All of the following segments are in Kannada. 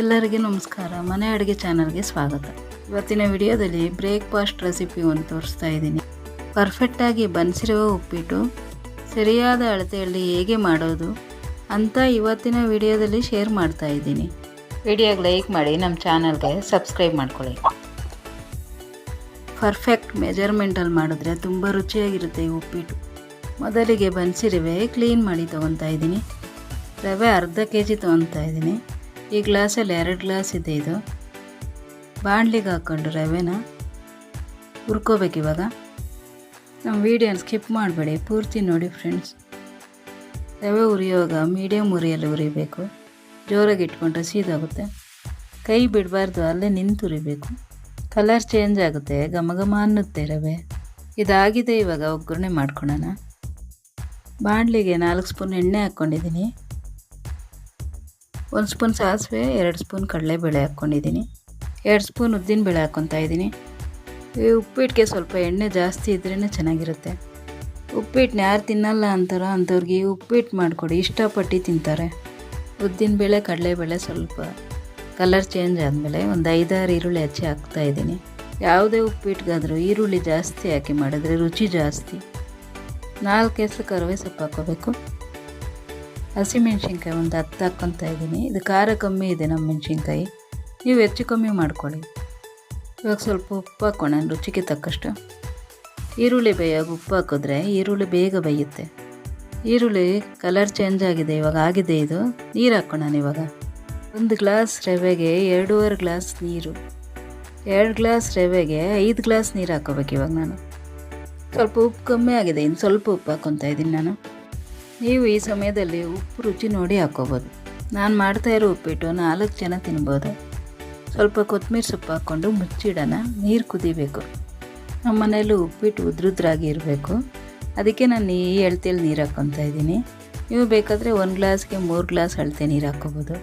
ಎಲ್ಲರಿಗೂ ನಮಸ್ಕಾರ. ಮನೆ ಅಡುಗೆ ಚಾನಲ್ಗೆ ಸ್ವಾಗತ. ಇವತ್ತಿನ ವಿಡಿಯೋದಲ್ಲಿ ಬ್ರೇಕ್ಫಾಸ್ಟ್ ರೆಸಿಪಿ ಒಂದು ತೋರಿಸ್ತಾ ಇದ್ದೀನಿ. ಪರ್ಫೆಕ್ಟಾಗಿ ಬನ್ಸಿರುವ ಉಪ್ಪಿಟ್ಟು, ಸರಿಯಾದ ಅಳತೆಯಲ್ಲಿ ಹೇಗೆ ಮಾಡೋದು ಅಂತ ಇವತ್ತಿನ ವಿಡಿಯೋದಲ್ಲಿ ಶೇರ್ ಮಾಡ್ತಾ ಇದ್ದೀನಿ. ವಿಡಿಯೋಗೆ ಲೈಕ್ ಮಾಡಿ, ನಮ್ಮ ಚಾನಲ್ಗೆ ಸಬ್ಸ್ಕ್ರೈಬ್ ಮಾಡ್ಕೊಳ್ಳಿ. ಪರ್ಫೆಕ್ಟ್ ಮೆಜರ್ಮೆಂಟಲ್ಲಿ ಮಾಡಿದ್ರೆ ತುಂಬ ರುಚಿಯಾಗಿರುತ್ತೆ ಈ ಉಪ್ಪಿಟ್ಟು. ಮೊದಲಿಗೆ ಬನ್ಸಿರುವೆ, ಕ್ಲೀನ್ ಮಾಡಿ ತೊಗೊತಾ ಇದ್ದೀನಿ. ರವೆ ಅರ್ಧ ಕೆ ಜಿ ತೊಗೊತಾ ಇದ್ದೀನಿ. ಈ ಗ್ಲಾಸಲ್ಲಿ ಎರಡು ಗ್ಲಾಸ್ ಇದೆ ಇದು. ಬಾಣಲಿಗೆ ಹಾಕ್ಕೊಂಡು ರವೆನ ಹುರ್ಕೋಬೇಕು ಇವಾಗ. ನಮ್ಮ ವೀಡಿಯೋನ ಸ್ಕಿಪ್ ಮಾಡಬೇಡಿ, ಪೂರ್ತಿ ನೋಡಿ ಫ್ರೆಂಡ್ಸ್. ರವೆ ಉರಿಯುವಾಗ ಮೀಡಿಯಮ್ ಉರಿಯಲ್ಲಿ ಉರಿಬೇಕು ಜೋರಾಗಿ ಇಟ್ಕೊಂಡ್ರೆ ಸೀದಾಗುತ್ತೆ. ಕೈ ಬಿಡಬಾರ್ದು, ಅಲ್ಲೇ ನಿಂತು ಉರಿಬೇಕು ಕಲರ್ ಚೇಂಜ್ ಆಗುತ್ತೆ, ಘಮ ಘಮ ಅನ್ನುತ್ತೆ ರವೆ. ಇದಾಗಿದೆ ಇವಾಗ, ಒಗ್ಗರಣೆ ಮಾಡ್ಕೊಳ್ಳೋಣ. ಬಾಣಲಿಗೆ ನಾಲ್ಕು ಸ್ಪೂನ್ ಎಣ್ಣೆ ಹಾಕ್ಕೊಂಡಿದ್ದೀನಿ. ಒಂದು ಸ್ಪೂನ್ ಸಾಸಿವೆ, ಎರಡು ಸ್ಪೂನ್ ಕಡಲೆಬೇಳೆ ಹಾಕ್ಕೊಂಡಿದ್ದೀನಿ. ಎರಡು ಸ್ಪೂನ್ ಉದ್ದಿನಬೇಳೆ ಹಾಕ್ಕೊತಾ ಇದ್ದೀನಿ. ಈ ಉಪ್ಪಿಟ್ಟಿಗೆ ಸ್ವಲ್ಪ ಎಣ್ಣೆ ಜಾಸ್ತಿ ಇದ್ರೇ ಚೆನ್ನಾಗಿರುತ್ತೆ. ಉಪ್ಪಿಟ್ಟನ್ನ ಯಾರು ತಿನ್ನಲ್ಲ ಅಂತಾರೋ ಅಂಥವ್ರಿಗೆ ಉಪ್ಪಿಟ್ಟು ಮಾಡಿಕೊಡಿ, ಇಷ್ಟಪಟ್ಟು ತಿಂತಾರೆ. ಉದ್ದಿನಬೇಳೆ ಕಡಲೆಬೇಳೆ ಸ್ವಲ್ಪ ಕಲರ್ ಚೇಂಜ್ ಆದಮೇಲೆ ಒಂದು ಐದಾರು ಈರುಳ್ಳಿ ಹಚ್ಚಿ ಹಾಕ್ತಾ ಇದ್ದೀನಿ. ಯಾವುದೇ ಉಪ್ಪಿಟ್ಟಿಗಾದರೂ ಈರುಳ್ಳಿ ಜಾಸ್ತಿ ಹಾಕಿ ಮಾಡಿದ್ರೆ ರುಚಿ ಜಾಸ್ತಿ. ನಾಲ್ಕು ಹೆಸರು ಕರಿವೆ ಸೊಪ್ಪು ಹಾಕೋಬೇಕು ಹಸಿಮೆಣ್ಸಿನ್ಕಾಯಿ ಒಂದು ಹತ್ತು ಹಾಕ್ಕೊತಾ ಇದ್ದೀನಿ. ಇದು ಖಾರ ಕಮ್ಮಿ ಇದೆ ನಮ್ಮ ಮೆಣಸಿನ್ಕಾಯಿ. ನೀವು ಹೆಚ್ಚು ಕಮ್ಮಿ ಮಾಡ್ಕೊಳ್ಳಿ. ಇವಾಗ ಸ್ವಲ್ಪ ಉಪ್ಪು ಹಾಕೋಣ ರುಚಿಗೆ ತಕ್ಕಷ್ಟು. ಈರುಳ್ಳಿ ಬೇಯಾಗ ಉಪ್ಪು ಹಾಕಿದ್ರೆ ಈರುಳ್ಳಿ ಬೇಗ ಬೇಯುತ್ತೆ. ಈರುಳ್ಳಿ ಕಲರ್ ಚೇಂಜ್ ಆಗಿದೆ, ಇವಾಗ ಆಗಿದೆ ಇದು. ನೀರು ಹಾಕೋಣ ಇವಾಗ. ಒಂದು ಗ್ಲಾಸ್ ರವೆಗೆ ಎರಡೂವರೆ ಗ್ಲಾಸ್ ನೀರು. ಎರಡು ಗ್ಲಾಸ್ ರವೆಗೆ ಐದು ಗ್ಲಾಸ್ ನೀರು ಹಾಕೋಬೇಕು ಇವಾಗ ನಾನು. ಸ್ವಲ್ಪ ಉಪ್ಪು ಕಮ್ಮಿ ಆಗಿದೆ, ಇನ್ನು ಸ್ವಲ್ಪ ಉಪ್ಪು ಹಾಕ್ಕೊತಾ ಇದ್ದೀನಿ ನಾನು. ನೀವು ಈ ಸಮಯದಲ್ಲಿ ಉಪ್ಪು ರುಚಿ ನೋಡಿ ಹಾಕ್ಕೋಬೋದು ನಾನು ಮಾಡ್ತಾ ಇರೋ ಉಪ್ಪಿಟ್ಟು ನಾಲ್ಕು ಜನ ತಿನ್ಬೋದು. ಸ್ವಲ್ಪ ಕೊತ್ತಂಬರಿ ಸೊಪ್ಪು ಹಾಕ್ಕೊಂಡು ಮುಚ್ಚಿಡೋಣ. ನೀರು ಕುದಿಬೇಕು. ನಮ್ಮ ಮನೇಲಿ ಉಪ್ಪಿಟ್ಟು ಉದ್ರುದ್ರಾಗಿ ಇರಬೇಕು. ಅದಕ್ಕೆ ನಾನು ಈ ಅಳತೆಯಲ್ಲಿ ನೀರು ಹಾಕ್ಕೊತಾ ಇದ್ದೀನಿ. ನೀವು ಬೇಕಾದರೆ ಒಂದು ಗ್ಲಾಸ್ಗೆ ಮೂರು ಗ್ಲಾಸ್ ಅಳತೆ ನೀರು ಹಾಕ್ಕೋಬೋದು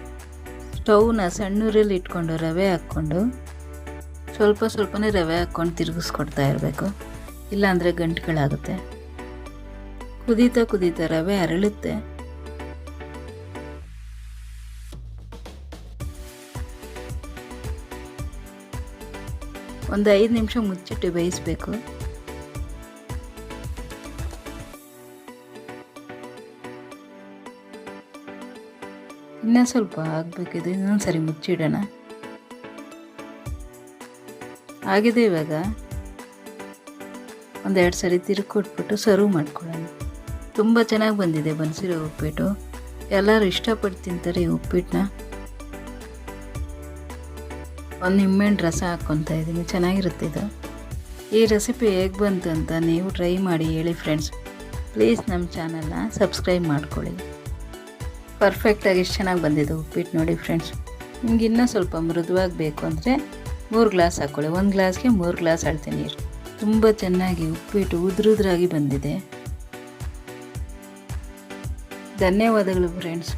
ಸ್ಟೌವ್ನ ಸಣ್ಣೂರಲ್ಲಿ ಇಟ್ಕೊಂಡು ರವೆ ಹಾಕ್ಕೊಂಡು ಸ್ವಲ್ಪ ಸ್ವಲ್ಪನೇ ರವೆ ಹಾಕ್ಕೊಂಡು ತಿರುಗಿಸ್ಕೊಡ್ತಾ ಇರಬೇಕು. ಇಲ್ಲಾಂದರೆ ಗಂಟುಗಳಾಗುತ್ತೆ. ಕುದೀತಾ ಕುದೀತಾ ರವೆ ಅರಳುತ್ತೆ. ಒಂದು ಐದು ನಿಮಿಷ ಮುಚ್ಚಿಟ್ಟು ಬೇಯಿಸಬೇಕು. ಇನ್ನೂ ಸ್ವಲ್ಪ ಆಗಬೇಕಿದೆ ಇನ್ನೊಂದು ಸರಿ ಮುಚ್ಚಿಡೋಣ. ಆಗಿದೆ ಇವಾಗ. ಒಂದೆರಡು ಸರಿ ತಿರುಗಿ ಕೊಟ್ಬಿಟ್ಟು ಸರ್ವ್ ಮಾಡ್ಕೊಳ್ಳೋಣ. ತುಂಬ ಚೆನ್ನಾಗಿ ಬಂದಿದೆ ಬನ್ಸಿರೋ ಉಪ್ಪಿಟ್ಟು. ಎಲ್ಲರೂ ಇಷ್ಟಪಟ್ಟು ತಿಂತಾರೆ ಈ ಉಪ್ಪಿಟ್ಟನ್ನ ಒಂದು ನಿಂಬೆಹಣ್ಣು ರಸ ಹಾಕ್ಕೊತಾ ಇದ್ದೀನಿ ಚೆನ್ನಾಗಿರುತ್ತೆ ಇದು. ಈ ರೆಸಿಪಿ ಹೇಗೆ ಬಂತು ಅಂತ ನೀವು ಟ್ರೈ ಮಾಡಿ ಹೇಳಿ ಫ್ರೆಂಡ್ಸ್. ಪ್ಲೀಸ್ ನಮ್ಮ ಚಾನಲ್ನ ಸಬ್ಸ್ಕ್ರೈಬ್ ಮಾಡ್ಕೊಳ್ಳಿ. ಪರ್ಫೆಕ್ಟಾಗಿ ಎಷ್ಟು ಚೆನ್ನಾಗಿ ಬಂದಿದೆ ಉಪ್ಪಿಟ್ಟು ನೋಡಿ ಫ್ರೆಂಡ್ಸ್. ನಿಮ್ಗೆ ಇನ್ನೂ ಸ್ವಲ್ಪ ಮೃದುವಾಗಿ ಬೇಕು ಅಂದರೆ ಮೂರು ಗ್ಲಾಸ್ ಹಾಕ್ಕೊಳ್ಳಿ ಒಂದು ಗ್ಲಾಸ್ಗೆ ಮೂರು ಗ್ಲಾಸ್ ಅಳ್ತೀನಿ ನೀರು. ತುಂಬ ಚೆನ್ನಾಗಿ ಉಪ್ಪಿಟ್ಟು ಉದುರುದ್ರಾಗಿ ಬಂದಿದೆ. ಧನ್ಯವಾದಗಳು ಫ್ರೆಂಡ್ಸ್